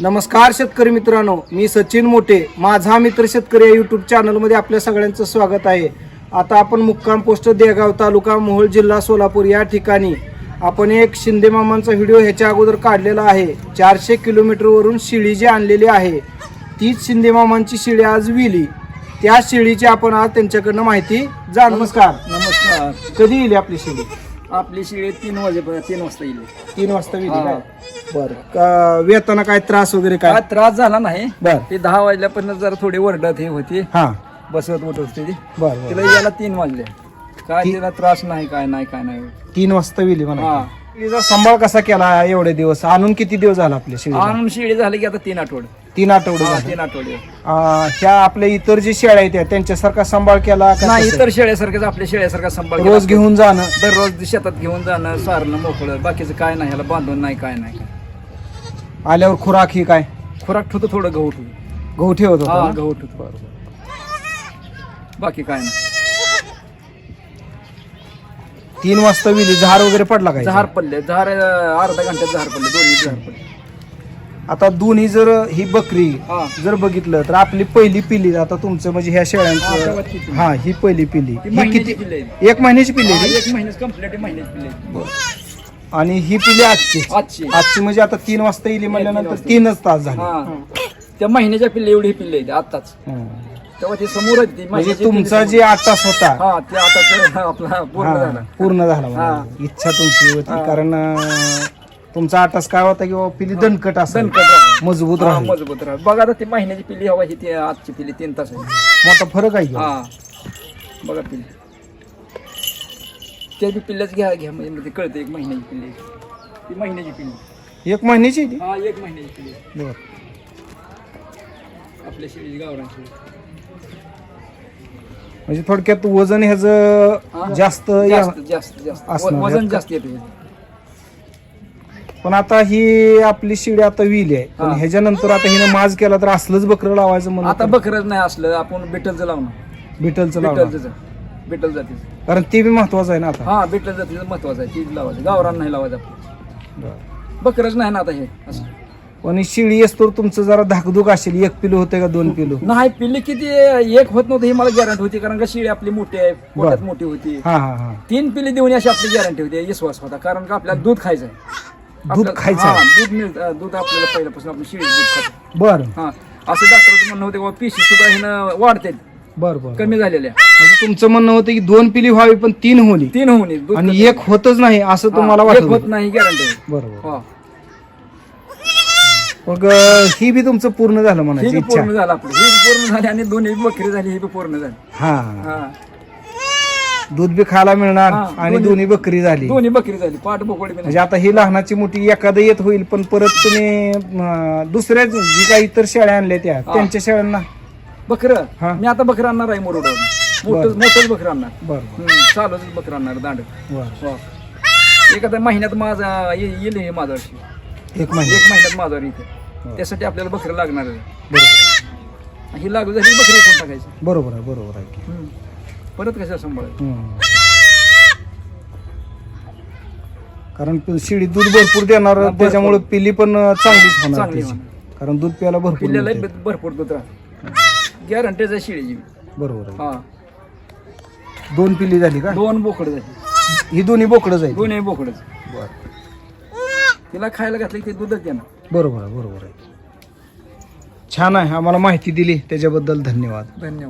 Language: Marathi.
नमस्कार शेतकरी मित्रांनो मी सचिन मोठे माझा मित्र शेतकरी या युट्यूब चॅनलमध्ये आपल्या सगळ्यांचं स्वागत आहे. आता आपण मुक्काम पोस्ट देगाव तालुका मोहोळ जिल्हा सोलापूर या ठिकाणी आपण एक शिंदे मामांचा व्हिडिओ ह्याच्या अगोदर काढलेला आहे. चारशे किलोमीटरवरून शिळी जी आणलेली आहे तीच शिंदे मामांची शिळी आज विली त्या शिळीची आपण आज त्यांच्याकडनं माहिती जा नमस्कार. नमस्कार. कधी येईल आपली शिळी? आपली शिळे तीन वाजेपर्यंत तीन वाजता येईल. तीन वाजता. काय बरं. का वेताना काय त्रास वगैरे काय? त्रास झाला नाही. बर. ते दहा वाजल्यापर्यंत जरा थोडी वरडत हे होती. हा. बसत उठत होती ती. बर बर. तिला यायला तीन वाजले. काय तिला त्रास नाही काय नाही काय नाही. तीन वाजता विली म्हणा. हा. तिचा सांभाळ कसा केला एवढे दिवस? आणून किती दिवस झाला आपल्या शेळी आणून शिळे झाले की आता तीन आठवडे. तीन आठवडे हा, झाले. तीन आठवडे. ह्या आपल्या इतर जे शेळ्या आहेत त्या, त्यांच्यासारखा सांभाळ केला का नाही कसं? इतर शेळ्यासारखेच आपल्या शेळ्यासारखा संभाळ रोज घेऊन जाणं? दररोज शेतात घेऊन जाणं सारणं मोकळं बाकीचं काय नाही ह्याला बांधून नाही काय नाही. आल्यावर खुराक ही काय? खुराक ठेवतो थोडं गहू ठेवतो. गहू ठेवत होता हा ना? गहू ठेवतो. बाकी काय नाही. तीन वाजता विली झार वगैरे पडला काय झार पडले. झार अं, अर्धा घंट्यात झार पडले. दोन्ही झार पडले. आता दोन्ही जर ही बकरी हा. जर बघितलं तर आपली पहिली पिली आता तुमचं म्हणजे ह्या हा, शेळ्यांचं. हा ही पहिली पिली ती ही महिन्याची किती. एक महिन्याची हा, आहे एक महिन्याच कंप्लीट महिन्याच पिल्ले ती? आणि ही पिली आजची? आजची. आजची म्हणजे आता तीन वाजता येईल म्हणल्यानंतर. तीनच तास झाले. हा. त्या महिन्याच्या पिल्ले एवढी पिल्ले आहेत हं. तेव्हा ते समोरच ती म्हणजे तुमचा जे आठ तास होता. हा ते आता ते आपला पूर्ण हा, झाला पूर्ण झाला. म्हणजे. इच्छा तुमची होती. कारण अं, तुमचा आठ तास काय होता की बाबा पिली दणकट असेल दणकट. मजबूत हा, राहा मजबूत राहा बघा आता ती महिन्याची पिल्ली हवा ही ती आजची पिल्ली तीन तास आहे मोठा फरक आहे. हा बघा पिल्ली त्या बी पिल्ल्याच घ्या घ्या म्हणजे मग ते कळतं एक महिन्याची पिल्ली. ती महिन्याची पिल्ली एक महिन्याची आहे ती? हा एक महिन्याची पिल्ली. बरं. आपल्या शेळी गावरान शेळी म्हणजे थोडक्यात वजन ह्याचं? जास्त या- जास्त जास्त जास्त. असणार. व- वजन जास्त येते. पण आता ही आपली शिडी आता विली आहे. पण हा. ह्याच्यानंतर आता हिने माज केला तर असलंच बकरं लावायचं म्हणून आता बकरच नाही असलं आपण बिटलचं लावणं बिटलचं लावणार. बिटलचं बिटल जातीचं. कारण ते बी महत्वाचं आहे ना आता. हा बिटल जातीचं महत्वाचं आहे. तीच लावायचं. गावरान नाही लावायचं आपलं. बरं. बकरच नाही ना आता हे. असं. पण ही शिळी असतो तुमचं जरा धाकधूक असेल एक पिलो होते का दोन पिलो? नाही पिल्ली किती एक होत नव्हतं ही मला गॅरंटी होती कारण का शिळी आपली मोठी आहे पोटात. मोठी होती. हा हा हा. तीन पिल्ली देऊन अशी आपली गॅरंटी होती विश्वास होता कारण का आपल्याला दूध खायचं आहे दूध खायचं हा? दूध मिळतं दूध आपल्याला पहिल्यापासून आपली शिळी दूध खातो बर. हा असं डॉक्टरचं म्हणणं होते बाबा पिशी सुद्धा हिनं वाढते बर बर कमी झालेल्या. म्हणजे तुमचं म्हणणं होतं की दोन पिली व्हावी पण तीन होली तीन होऊन. दूध आणि एक होतच नाही असं तुम्हाला हा, वाटत होत नाही गॅरंटी बरोबर हा. मग ही बी तुमचं पूर्ण झालं म्हणायची इच्छा. पूर्ण झालं आपलं. हे पूर्ण झाले आणि दोन्ही बकरी झाली हे बी पूर्ण झाली. हा. हा. दूध बी खायला मिळणार हा, आणि दोन्ही- दोन्ही बकरी झाली. दोन्ही बकरी झाली पाठ बोकडी बी नाही. म्हणजे आता ही लहानाची मोठी एखादं येत होईल पण परत तुम्ही अं, दुसऱ्या जी काही इतर शेळ्या आणल्या त्या. त्यांच्या शेळ्यांना? बकर? हा. मी आता बकर आणणार आहे मोरोड मोठं. मोठंच बकर आणणार. बर हम्म, चालूच बकर आणणार दांड. बर. हो. एखाद्या महिन्यात माझा ये- येईल हे माझा एक महिना. एक महिन्यात माझा इथे. त्यासाठी आपल्याला बकरं लागणार आहे बरोबर आहे. ही लागू झाली बकरी कोण टाकायची बरोबर आहे बरोबर आहे की. हम्म. परत कशा सांभाळायचं हम्म. कारण पि- शिडी दूध भरपूर देणार भरपूर. त्याच्यामुळे पिली पण अं, चांगलीच होणार चांगली त्याची. कारण दूध प्यायला भरपूर पिल्ल्याला मिळते. भरपूर दूध राहत गॅरंटीच आहे शिळीची बरोबर आहे हा दोन पिली झाली का दोन बोकड झाली ही दोन्ही बोकडं जाईल दोन्ही बोकडच बरं. तिला खायला घातलं की ते दूधच देणार बरोबर आहे बरोबर आहे. छान आहे. आम्हाला माहिती दिली. त्याच्याबद्दल धन्यवाद. धन्यवाद.